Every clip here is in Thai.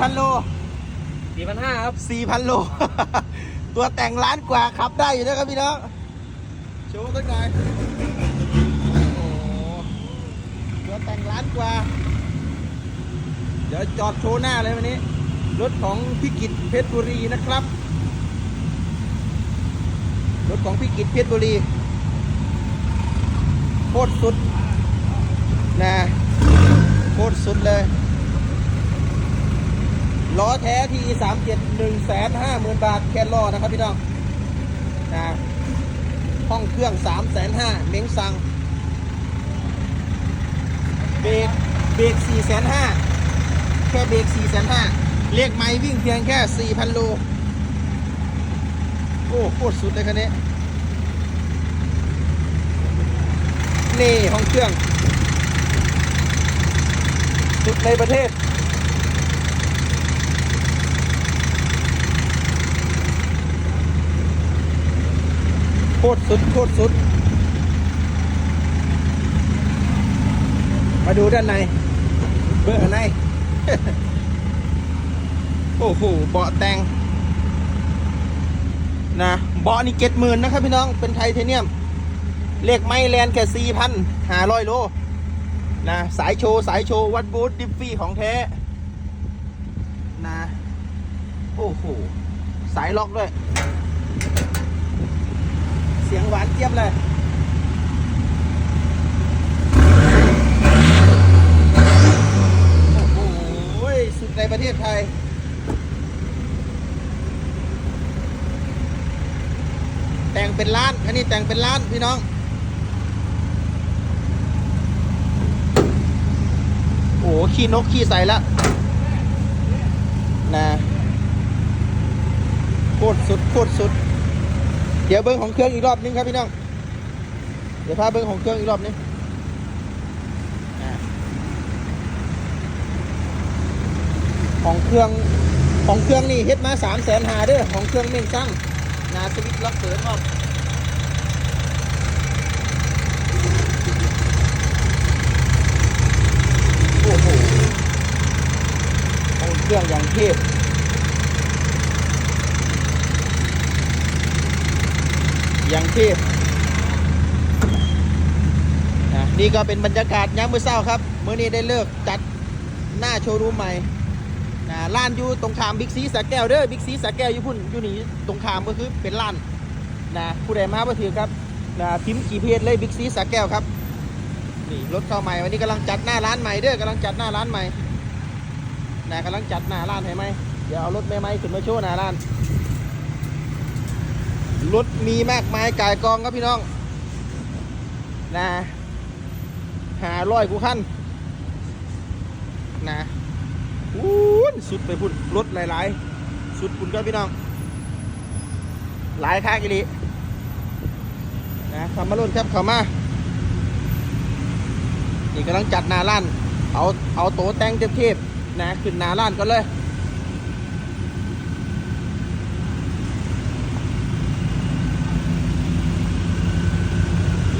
พันโล สี่พันห้าครับสี่พันโล ตัวแต่งล้านกว่าขับได้อยู่นะครับพี่น้อง โชว์สักหน่อยโอ้โหตัวแต่งล้านกว่า เดี๋ยวจอดโชว์หน้าเลยวันนี้ รถของพิกิตเพชรบุรีนะครับ รถของพิกิตเพชรบุรีโคตรสุดนะโคตรสุดเลย ล้อแท้ที่สามเจ็ดหนึ่งแสนห้าหมื่นบาทแค่ล้อนะครับพี่น้องนะห้องเครื่องสามแสนห้าเม้งซังเบรกเบรกสี่แสนห้าแค่เบรกสี่แสนห้าเลขไม้วิ่งเพียงแค่สี่พันโลโอ้โคตรสุดเลยคันนี้นี่ห้องเครื่อง สุดในประเทศ โคตรสุดโคตรสุด มาดูด้านใน เบอร์ข้างในโอ้โห เบาะแต่ง นะ เบาะนี่เจ็ดหมื่นนะครับพี่น้อง เป็นไทเทเนียม เลขไม่แลนแค่สี่พันหาร้อยโล นะ สายโชว์ สายโชว์ วัดบูธดิฟฟี่ของแท้ นะ โอ้โห สายล็อกด้วย สียงหวานเจี๊ยบเลยโอ้โหสุดในประเทศไทยแต่งเป็นล้าน อันนี้แต่งเป็นล้านพี่น้อง โอ้โหขี้นกขี้ใสแล้วนะโคตรสุดโคตรสุด เดี๋ยวเบิ้งของเครื่องอีกรอบนึงครับพี่น้อง เดี๋ยวพาเบิ้งของเครื่องอีกรอบนึงของเครื่องของเครื่องนี่เฮ็ดมาสามแสนหาเด้อของเครื่องเม่งซังนาสวิตล็อกเปิดออกโอ้โหของเครื่องอย่างเทพ ย่างที่นะนี่ก็เป็นบรรยากาศยามมื้อเช้าครับเมื้อนี้ได้เลิกจัดหน้าโชว์รูมใหม่นะร้านอยู่ตรงขามบิ๊กซีสาแก้วเด้อบิ๊กซีสาแก้วอยู่พุ่นอยู่นี่ตรงขามก็คือเป็นร้านนะผู้ใดมาบ่ถือครับนะพิมพ์กี่เพจเลยบิ๊กซีสาแก้วครับนี่รถเข้าใหม่วันนี้กำลังจัดหน้าร้านใหม่เด้อกำลังจัดหน้าร้านใหม่นะกำลังจัดหน้าร้านให้ไหมเดี๋ยวเอารถใหม่ๆขึ้นมาโชว์หน้าร้าน รถมีมากมายกายกองครับพี่น้องนะหาร้อยกูขั้นนะอู้สุดไปพุ่นรถหลายๆ สุดคุณครับพี่น้อง หลายค่ากิรินะขับมาลุ้นครับข้ามานี่กำลังจัดนาล้าน เอาเอาโตะแต่งเทพๆนะ ขึ้นนาล้านก็เลย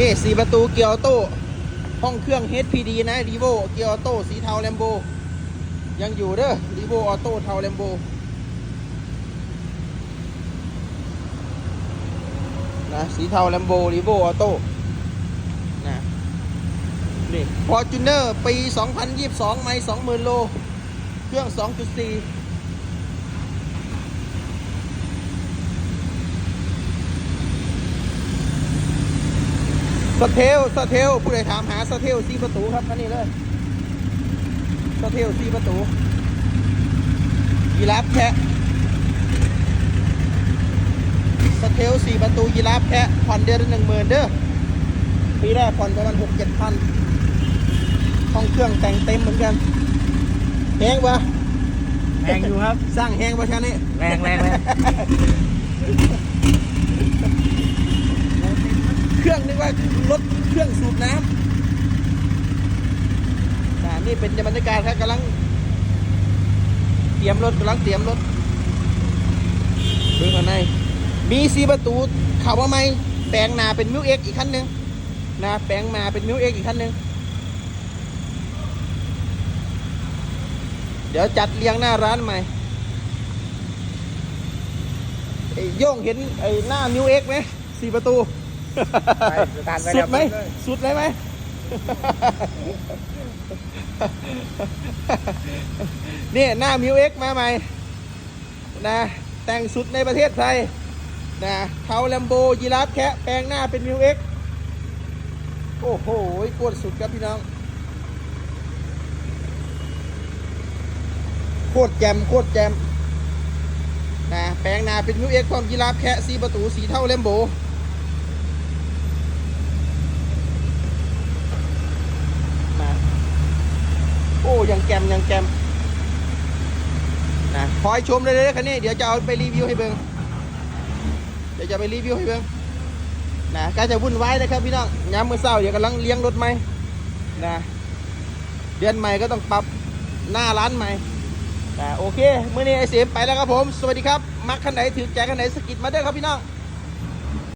นี่สีประตูเกียร์ออโต้ห้องเครื่อง HPD นะรีโวเกียร์ออโต้สีเทาแลมโบยังอยู่เด้อรีโวออโต้เทาแลมโบนะสีเทาแลมโบรีโวออโต้นะนี่ฟอร์จูเนอร์ปี 2022 ไม่ 20,000 โล เครื่อง 2.4 สเทลสเทลผู้ใดถามหาสเทลสีประตูครับอันนี้เลยสเทลสีประตูยีราฟแคะสเทลสี่ประตูยีราฟแคะผ่อนเดือนละหนึ่งหมื่นเด้อปีแรกผ่อนประมาณหกเจ็ดพันห้องเครื่องแต่งเต็มเหมือนกันแห้งปะแพงอยู่ครับ สร้างแห้งปะชานี่แรงแรงแรง เค รื่องนึกว่ารถเครื่องสูบน้ำอ่านี่เป็นบรรยากาศครับกำลัง เตรียมรถกำลังเตรียมรถเบื้องข้างในมีสีประตูเขาว่าไหมแปลงนาเป็นมิวเอ็กอีกคันหนึ่งนะแปลงมาเป็นมิวเอ็กอีกคันหนึ่งเดี๋ยวจัดเลี้ยงหน้าร้านใหม่ไอ้โย่งเห็นไอ้หน้ามิวเอ็กไหมสี่ประตู ไปสตาร์ทไว้สุแล้ดวไหมเลยสุดเลยไหม นี่หน้ามิวเอ็กมาใหม่นะแต่งสุดในประเทศไทยนะเขาแลมโบยีราฟแคะแปลงหน้าเป็นมิวเอ็กโอ้โหโคตรสุดครับพี่น้องโคตรแจมโคตรแจมนะแปลงหน้าเป็นมิวเอ็กความยีราฟแคะสีประตูสีเท่าแลมโบ นะโอ้ยังแกมยังแกมนะคอยชมเลยเลยคันนี้เดี๋ยวจะเอาไปรีวิวให้เบิงเดี๋ยวจะไปรีวิวให้เบิงนะก็จะวุ่นวายนะครับพี่น้องย้ำมือเศร้าเดี๋ยวกำลังเลี้ยงรถใหม่นะเดือนใหม่ก็ต้องปรับหน้าร้านใหม่นะโอเคเมื่อนี้ไอเสียมไปแล้วครับผม สวัสดีครับ มักคันไหนถือแจกคันไหนสกิดมาเด้อครับพี่น้อง